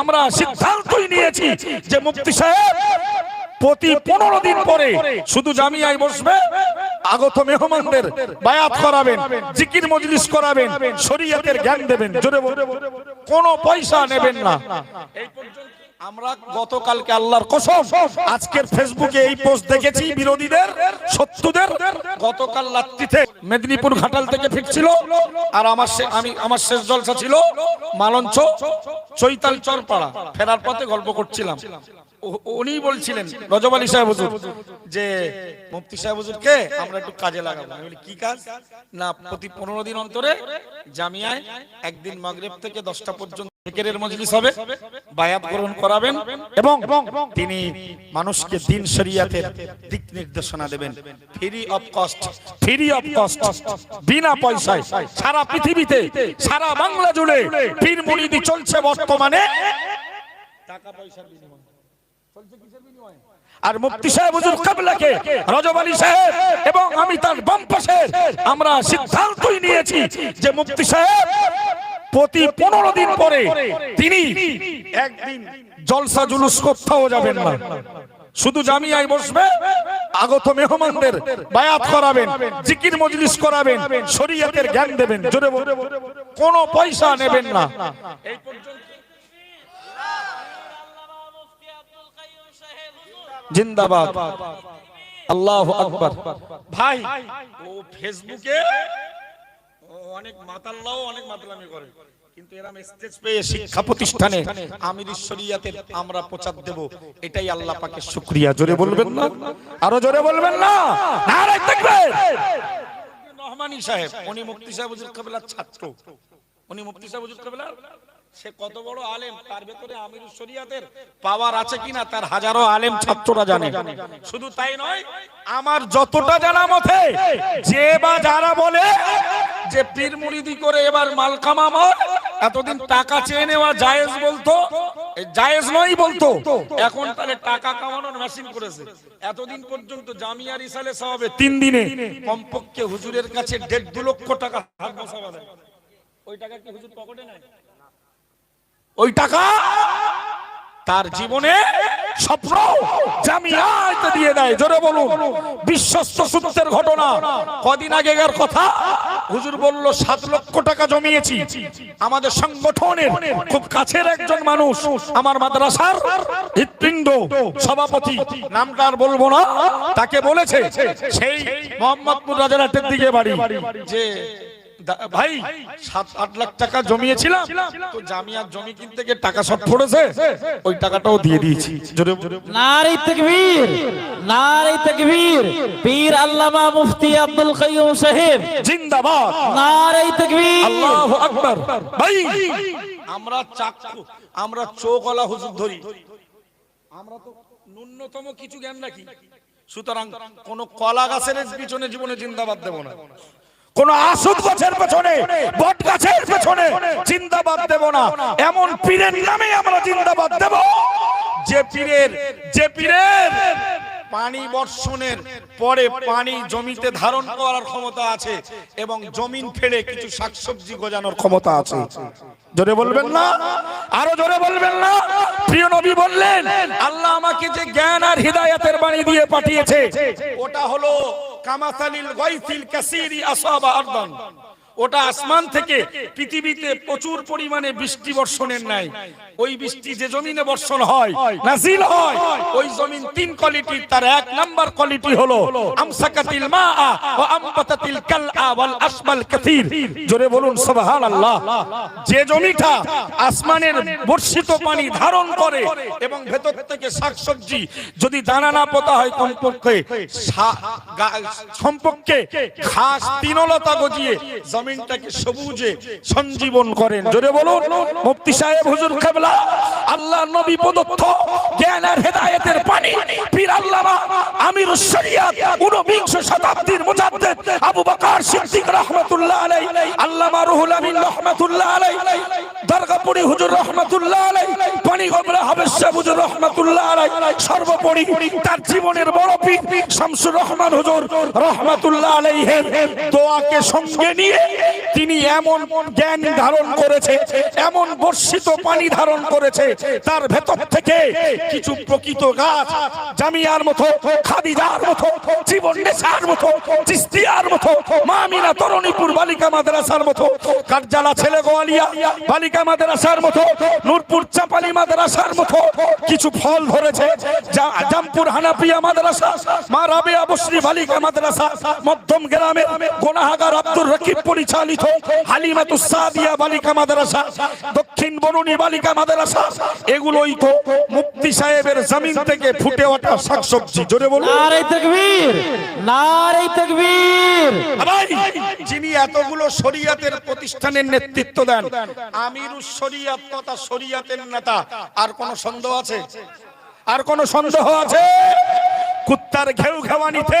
আমরা সিদ্ধান্তই নিয়েছি যে মুক্তি সাহেব, প্রতি পনেরো দিন পরে শুধু জামিয়ায় বসবে, আগত মেহমানদের বায়াত করাবেন, জিকির মজলিস করাবেন, শরীয়তের জ্ঞান দেবেন, জোরে কোনো পয়সা নেবেন না। এই পর্যন্ত আমরা গতকালকে আল্লাহর কসম, আজকের ফেসবুকে এই পোস্ট দেখেছি বিরোধীদের, শত্রুদের। গতকাল রাত্রিতে মেদিনীপুর ঘাটাল থেকে ফিরছিল আর আমার আমি আমার শেষ জলসা ছিল মালঞ্চ, চৈতাল চরপাড়া। ফেরার পথে গল্প করছিলাম। উনি বলছিলেন, রজব আলী সাহেব হুজুর, যে মুফতি সাহেব হুজুরকে আমরা একটু কাজে লাগাবো। আমি বলি, কি কাজ? না, প্রতি পনেরো দিন অন্তরে জামিয়ায় একদিন মাগরিব থেকে দশটা পর্যন্ত জিকিরের মজলিস হবে বায়াত গ্রহণ করাবেন এবং তিনি মানুষকে দিন শরিয়াতের দিক নির্দেশনা দেবেন। Free of cost free of cost বিনা পয়সায় সারা পৃথিবীতে সারা বাংলা জুড়ে পীর মুরিদি চলছে বর্তমানে। টাকা পয়সার বিনিময়ে। আর মুফতি সাহেব হুজুর কাবলাকে রজব আলী সাহেব এবং আমি তার বাম পাশে আমরা সিদ্ধান্তই নিয়েছি যে মুফতি সাহেব প্রতি পনেরো দিন পরে তিনি একদিন জলসা জুলুস কোথাও যাবেন না। শুধু জামিয়ায় বসবে আগত মেহমানদের বায়াত করাবেন জিকির মজলিস করাবেন শরীয়তের জ্ঞান দেবেন জোরে কোনো পয়সা নেবেন না। এই পর্যন্ত জিন্দাবাদ। আল্লাহ আকবার। ভাই ও ফেসবুকে অনেক মাতাল্লাও অনেক মাতলামি করে। কিন্তু স্টেজ পেয়ে শিক্ষা প্রতিষ্ঠানে আমির আমরা প্রচার দেব। এটাই আল্লাহ পাকের শুকরিয়া। জোরে বলবেন না? আরও জোরে বলবেন না? নারায় তাকবীর! রহমানী সাহেব উনি মুফতি সাহেব হুজুর কাবিলার ছাত্র। উনি মুফতি সাহেব হুজুর কাবিলার? সে কত বড় আলেম তার ভেতরে আমির শরিয়াতের পাওয়ার আছে কিনা তার হাজারো আলেম ছাত্ররা জানে। শুধু তাই নয় আমার যতটা জানা মতে যে বা যারা বলে যে পীর মুরিদি করে এবার মাল কামামো এতদিন টাকা চেয়ে নেওয়া জায়েজ বলতো জায়েজ নয় বলতো, এখন তাহলে টাকা কামানোর মেশিন করেছে। এতদিন পর্যন্ত জামিয়া রিসালে সাহাবে তিন দিনে কমপক্ষে হুজুরের কাছে দেড় দু লক্ষ টাকা ওই টাকা কি হুজুর পকেটে নেয় ওই টাকা তার জীবনে স্বপ্ন জামিয়াতে দিয়ে দেয় জোরে বলুন। বিশ্বস্ত সূত্রের ঘটনা। কদিন আগেকার কথা। হুজুর বলল, সাত লক্ষ টাকা জমিয়েছি। আমাদের সংগঠনের খুব কাছের একজন মানুষ, আমার মাদ্রাসার হৃৎপিণ্ড সভাপতি। নামটা আর বলব না। তাকে বলেছে, সেই মোহাম্মদপুর রাজারহাটের দিকে বাড়ি। যে ভাই সাত আট লাখ টাকা জমিয়েছিলাম তো জামিয়ার জমি কিনতে গিয়ে টাকা শর্ট পড়েছে ওই টাকাটাও দিয়ে দিয়েছি। জোরে জোরে তকবীর নারে তকবীর পীর আল্লামা মুফতি আব্দুল কাইয়ুম সাহেব। জিন্দাবাদ। নারে তকবীর। আল্লাহু আকবার। ভাই আমরা চাক্ষু আমরা চোখওয়ালা হুজুর ধরি। আমরা তো ন্যূনতম কিছু জ্ঞান রাখি। সুতরাং কোন কলা গাছের পিছনে জীবনে জিন্দাবাদ দেব না। কোন আসুদ গাছের পেছনে, বট গাছের পেছনে জিন্দাবাদ দেব না। এমন পীরের নামে আমরা জিন্দাবাদ দেব। যে পীরের যে পীরের পানি বর্ষণের পরে পানি জমিতে ধারণ করার ক্ষমতা আছে এবং জমিন ফেলে কিছু শাকসবজি গজানোর ক্ষমতা আছে। জোরে বলবেন না? আরও জোরে বলবেন না? প্রিয় নবী বললেন, আল্লাহ আমাকে যে জ্ঞান আর হৃদায়তের বাণী দিয়ে পাঠিয়েছে, ওটা হলো كمثل الغيث الكثير أصاب أرضا. ওটা আসমান থেকে পৃথিবীতে প্রচুর পরিমাণে বৃষ্টি বর্ষণের নাই। ওই বৃষ্টি যে জমিনে বর্ষণ হয়, নাজিল হয়, ওই জমিন তিন কোয়ালিটির, তার এক নাম্বার কোয়ালিটি হলো আমসাকাতিল মাআ ওয়া আমবাতাতিল কালআ ওয়াল আসমাল কাসীর। জোরে বলুন, সুবহানাল্লাহ। যে জমিটা আসমানের বর্ষিত পানি ধারণ করে এবং ভেতর থেকে শাকসবজি যদি দানা না পোতা হয় কমপক্ষে সম্পর্কে ঘাস তৃণলতা গজিয়ে জমিনটাকে সবুজে সঞ্জীবন করেন। জোরে বলুন, মুফতি সাহেব, হুজুর কেবলা, আল্লাহ নবী প্রদত্ত জ্ঞান আর হেদায়েতের পানি। পীর আল্লামা আমির শরিয়াত ঊনবিংশ শতাব্দীর মুজাদ্দিদ আবু বকর সিদ্দিক রাহমাতুল্লাহ আলাইহি, আল্লামা রুহুল আমিন রাহমাতুল্লাহ আলাইহি, দরগাপুরি হুজুর রাহমাতুল্লাহ আলাইহি পানি গবলা হাবেশা হুজুর রাহমাতুল্লাহ আলাইহি, সর্বোপরি তার জীবনের বড় পীর শামসুর রহমান হুজুর রাহমাতুল্লাহ আলাইহি দোয়াকে সঙ্গে নিয়ে তিনি এমন জ্ঞান ধারণ করেছে, এমন বর্ষিত পানি ধারণ করেছে, তার ভেতর থেকে কিছু প্রকৃত গাছ, জামিয়ার মতো, খাদিজার মতো, জীবন নেশার মতো, চিস্তিয়ার মতো, মামিনা তরণীপুর বালিকা মাদ্রাসার মতো কারজালা ছেলে গোয়ালিয়া বালিকা মাদ্রাসার মতো, নূরপুর চাপালি মাদ্রাসার মতো কিছু ফল ধরেছে জামপুর হানাপিয়া মাদ্রাসা, মা রাবেয়া বসরি বালিকা মাদ্রাসা, মধ্যম গ্রামের গোনাহাগার আব্দুর রকিব পরিচালিত হালিমাতুস সাদিয়া বালিকা মাদ্রাসা দক্ষিণ বনুনি বালিকা মাদ্রাসা। এগুলোই তো মুফতি সাহেবের জমিন থেকে ফুটে ওঠা শাকসবজি। জোরে বলুন। নারে তকবীর নারে তকবীর। ভাই, যিনি এতগুলো শরিয়াতের প্রতিষ্ঠানের নেতৃত্ব দেন আমিরুস শরিয়াত তথা শরিয়াতের নেতা আর কোন সন্দেহ আছে? আর কোন সন্দেহ আছে? কুত্তার ঘেউ ঘেওয়ানিতে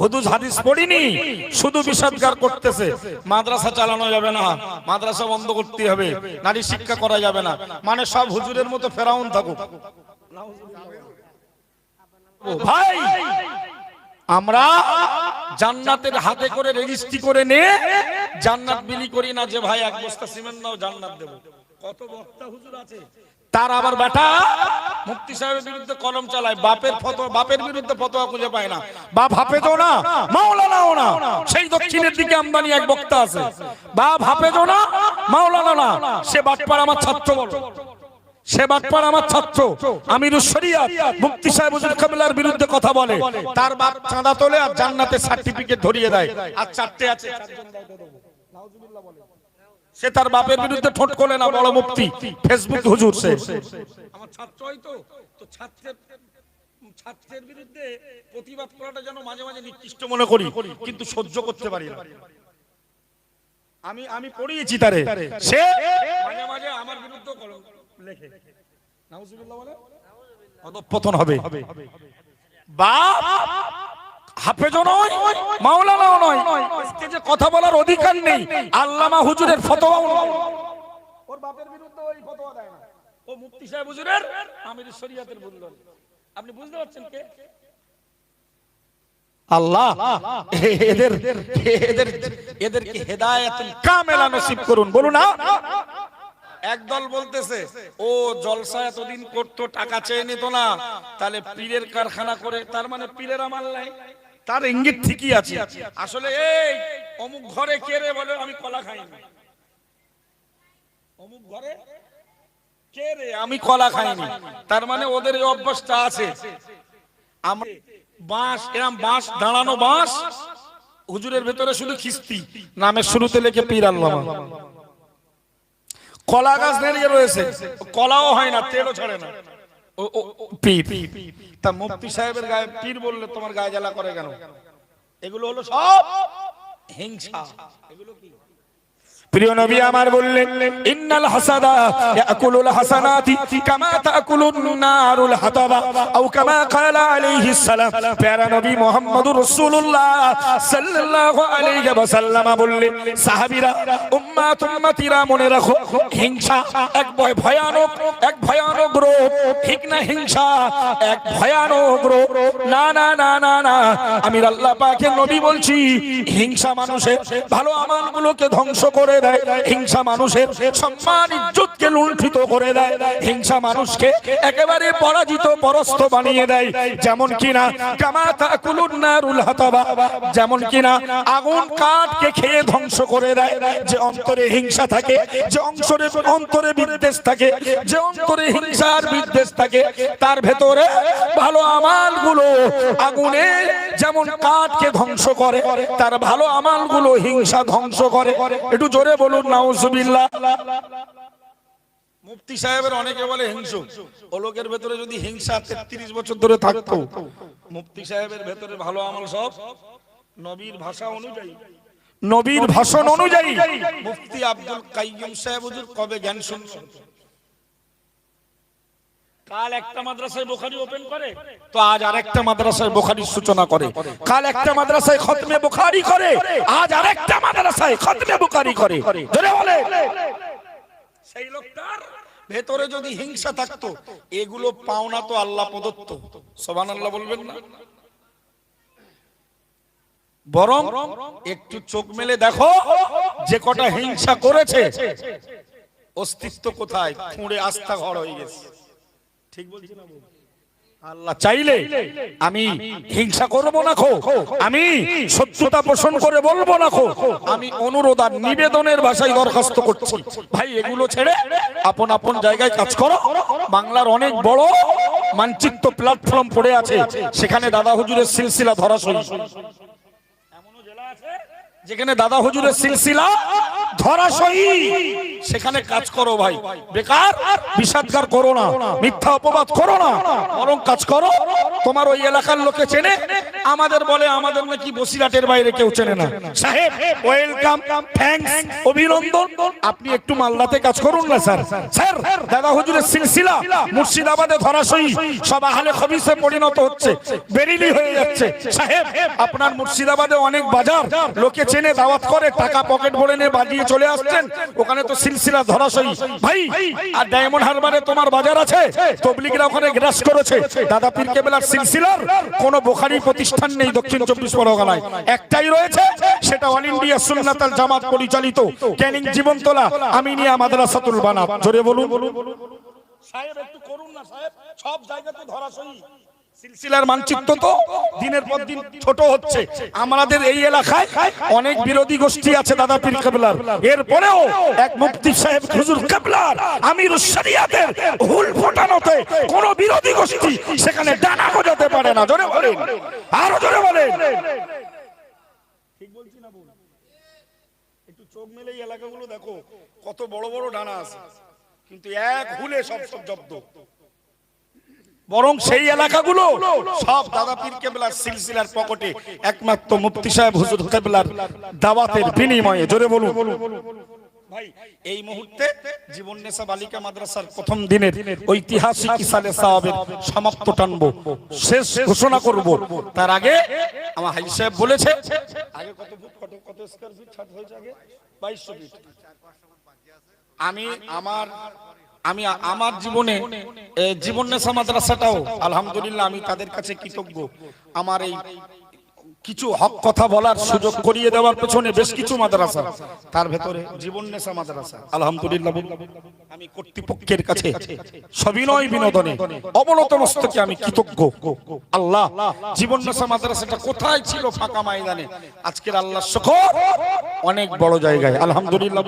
হুদুস হাদিস পড়িনি, শুধু বিষাদগার করতেছে। মাদ্রাসা চালানো যাবে না, মাদ্রাসা বন্ধ করতে হবে, নারী শিক্ষা করা যাবে না। মানে সব হুজুরের মতো ফেরাউন থাকুক। ভাই, আমরা জান্নাতের হাতে করে রেজিস্ট্রি করে নে, জান্নাত বিলি করি না যে, ভাই, এক বস্তা সিমেন্ট দাও জান্নাত দেব। কত বক্তা হুজুর আছে? তার আবার বেটা মুফতি সাহেবের বিরুদ্ধে কলম চালায়, বাপের ফতোয়া, বাপের বিরুদ্ধে ফতোয়া খুঁজে পায় না। বাপ হাফেজও না, মাওলানাও না। সেই দক্ষিণের দিকে আমদানি এক বক্তা আছে। বাপ হাফেজও না মাওলানা না। সে বাটপার আমার ছাত্র বলো সে বাটপার আমার ছাত্র। আমিরুস শরিয়াত মুফতি সাহেব কাবলার বিরুদ্ধে কথা বলে। তার বাপ চাঁদা তোলে আর জান্নাতের সার্টিফিকেট ধরিয়ে দেয়। আর চারটে আছে। সে তার বাপের বিরুদ্ধে ঠোঁট করে না বড় মুফতি। ফেসবুক হুজুর সে। আমার ছাত্র হয়তো তো ছাত্রের ছাত্রের বিরুদ্ধে প্রতিবাদ করাটা যেন মাঝে মাঝে নিকৃষ্ট মনে করি কিন্তু সহ্য করতে পারি না। আমি আমি পড়িয়েছি তারে। সে মাঝে মাঝে আমার বিরুদ্ধে কলম লেখে। নাউজুবিল্লাহ বলে? অধঃপতন হবে। বাপ! হাফেজও নয় মাওলানাও নয়। আজকে যে কথা বলার অধিকার নেই আল্লামা হুজুরের ফতোয়াও নয়। ওর বাপের বিরুদ্ধে ওই ফতোয়া দেয় না। ও মুফতি সাহেব হুজুরের আমির শরিয়াতের আপনি বুঝতে পারছেন কে? আল্লাহ এদের এদের এদেরকে হেদায়েতুল কামেলা নসিব করুন। বলুন না। একদল বলতেছে ও জলসা এতদিন করতো টাকা চেয়ে নিত না। তাহলে পীরের কারখানা করে তার মানে পীরের আমার নাই। তার ইঙ্গিত ঠিকই আছে। আসলে এই, অমুক ঘরে কে রে বলে আমি কলা খাই না অমুক ঘরে? কে রে? আমি কলা খাইনি। তার মানে ওদের এই অভ্যাসটা আছে। আমরা বাঁশ, এরম বাঁশ, দাঁড়ানো বাঁশ, হুজুরের ভেতরে শুধু খিস্তি, নামের শুরুতে লেখে পীর আল্লামা। কলা গাছ দাঁড়িয়ে রয়েছে। কলাও হয় না, তেলও ছাড়ে না। পীর তা মুফতি সাহেবের গায়ে পীর বললে তোমার গায়ে জ্বালা করে কেন? এগুলো হলো সব হিংসা। এগুলো কি? প্রিয় নবী আমার বললেন, ইন্নাল হাসাদা ইয়াকুলুল হাসানাতি কামা তাকুলুন নারুল হাতাবা আও কামা ক্বালা আলাইহিস সালাম। প্যারা নবী মুহাম্মদুর রাসূলুল্লাহ সাল্লাল্লাহু আলাইহি ওয়াসাল্লাম বললেন, সাহাবীরা, উম্মাত উম্মতিরা মনে রাখো, হিংসা এক ভয় ভয়ানক, এক ভয়ানক রোগ ঠিক না হিংসা? এক ভয়ানক রোগ না না না না না। আমি আল্লাহ পাকের নবী বলছি, হিংসা মানুষের ভালো আমালগুলোকে ধ্বংস করে দেয়, হিংসা মানুষের সম্মান, ইজ্জতকে লুণ্ঠিত করে দেয়। হিংসা মানুষকে একেবারে পরাজিত পরস্ত বানিয়ে দেয়। যেমন কিনা কামাতা কুলুন নারুল হাতাবা যেমন কিনা, আগুন কাঠকে খেয়ে ধ্বংস করে দেয় যে অন্তরে হিংসা থাকে, যে অন্তরে বিদ্বেষ থাকে, যে অন্তরে হিংসার বিদ্বেষ থাকে, তার ভেতরে ভালো আমালগুলো আগুনে যেমন কাঠকে ধ্বংস করে, তার ভালো আমালগুলো হিংসা ধ্বংস করে। একটু জোরে বলুন নাউজুবিল্লাহ। মুফতি সাহেবের অনেকে বলে হিংসু ও লোকের ভেতরে যদি হিংসা তেত্রিশ বছর ধরে থাকতো মুফতি সাহেবের ভেতরে ভালো আমল সব নবীর ভাষা অনুযায়ী। নবীর ভাষণ অনুযায়ী। মুফতি আব্দুল কাইয়ুম সাহেব হুজুর কবে জ্ঞান শুনছেন কাল একটা মাদ্রাসায় করে আজ একটা মাদ্রাসায় খতমে করে জোরে বলে। সেই লোকটার ভেতরে যদি হিংসা থাকতো, এগুলো পাওনা তো আল্লাহ প্রদত্ত। সোবান আল্লাহ বলবেন না। বরং একটু চোখ মেলে দেখো, যে কটা হিংসা করেছে। অস্তিত্ব কোথায়? খুঁড়ে আস্থা ঘর হয়ে গেছে। ঠিক বলছি না আল্লাহ চাইলে আমি হিংসা করব না খো। আমি সত্যতা পোষণ করে বলব না খো। আমি অনুরোধ আর নিবেদনের ভাষায় দরখাস্ত করছি। ভাই এগুলো ছেড়ে আপন আপন জায়গায় কাজ করো। বাংলার অনেক বড় মানচিত্র প্ল্যাটফর্ম পড়ে আছে। সেখানে দাদা হুজুরের সিলসিলা ধরাশয়ী। এমনও জেলা আছে যেখানে দাদা হুজুরের সিলসিলা ধরাশয়ী সেখানে কাজ করো ভাই। বেকার বিষাদগার করো না। মিথ্যা অপবাদ করো না। বরং কাজ করো। তোমার ওই এলাকার লোকে চেনে। আমাদের বলে আমাদের নাকি বসিরাটের বাইরে কেউ চেনে না। সাহেব ওয়েলকাম থ্যাঙ্কস অভিনন্দন। আপনি একটু মালদাতে কাজ করুন না, স্যার। স্যার, দাদা হুজুরের সিলসিলা মুর্শিদাবাদে ধরাশয়ী সব আহলে খবিসে পরিণত হচ্ছে। বেরিলি হয়ে যাচ্ছে। সাহেব, আপনার মুর্শিদাবাদে অনেক বাজার। লোকে চেনে, দাওয়াত করে, টাকা পকেট ভরে নিয়ে বাজিয়ে চলে আসছেন, ওখানে তো সিলসিলা ধরাশয়ী। ভাই, আর ডায়মন্ড হারবারে তোমার বাজার আছে? তবলিগরা ওখানে গ্রাস করেছে। দাদা পীর কেবলার সিলসিলার কোন বোখারি প্রতিষ্ঠান নেই দক্ষিণ চব্বিশ পরগনায়। একটাই রয়েছে, সেটা অল ইন্ডিয়া সুন্নাতাল জামাত পরিচালিত ক্যানিং জীবনতলা আমিনিয়া মাদ্রাসাতুল বানাত। জোরে বলুন। সাহেব, একটু করুন না সাহেব। সব জায়গাতে ধরাশয়ী। সিলসিলার মানচিত্র তো? দিনের পর দিন ছোট হচ্ছে। আমাদের এই এলাকায় অনেক বিরোধী গোষ্ঠী আছে দাদা পীর কেবলার। এরপরেও এক মুফতি সাহেব হুজুর কেবলার, আমির শরিয়াতের হুল ফোটানোতে কোন বিরোধী গোষ্ঠী সেখানে ডানা গজাতে পারে না। জোরে বলেন। আরও জোরে বলেন। ঠিক বলছি না বল একটু চোখ মেলে এই এলাকাগুলো দেখো। কত বড় বড় ডানা আছে। কিন্তু এক হুলে সব সব জব্দ। বরং সেই এলাকাগুলো সব দাদা পীর কেবলার সিলসিলার পকেটে একমাত্র মুফতি সাহেব হুজুর কেবলার দাওয়াতের বিনিময়ে। জোরে বলুন। এই মুহূর্তে জীবন নেশা বালিকা মাদ্রাসার প্রথম দিনের ঐতিহাসিক সমাপ্ত শেষ ঘোষণা করব। তার আগে আমার হাই সাহেব বলেছে, আগে কত ফুট, কত কত স্কয়ার ফিট ছাদ হয়েছে আগে? 2200 ফিট আমি আমার আমি আমার জীবনে জীবন নেশা মাদ্রাসাটাও, আলহামদুলিল্লাহ আমি তাদের কাছে কৃতজ্ঞ। আমার এই কিছু হক কথা বলার সুযোগ করিয়ে দেওয়ার পেছনে বেশ কিছু মাদ্রাসা। তার ভেতরে জীবন নেশা মাদ্রাসা। আলহামদুলিল্লাহ, আমি কর্তৃপক্ষের কাছে সবিনয় বিনোদনে, অবনত মস্তকে আমি কৃতজ্ঞ। আল্লাহ, জীবন নেশা মাদ্রাসাটা কোথায় ছিল ফাঁকা ময়দানে? আজকের আল্লাহ শকর অনেক বড় জায়গায়। আলহামদুলিল্লাহ।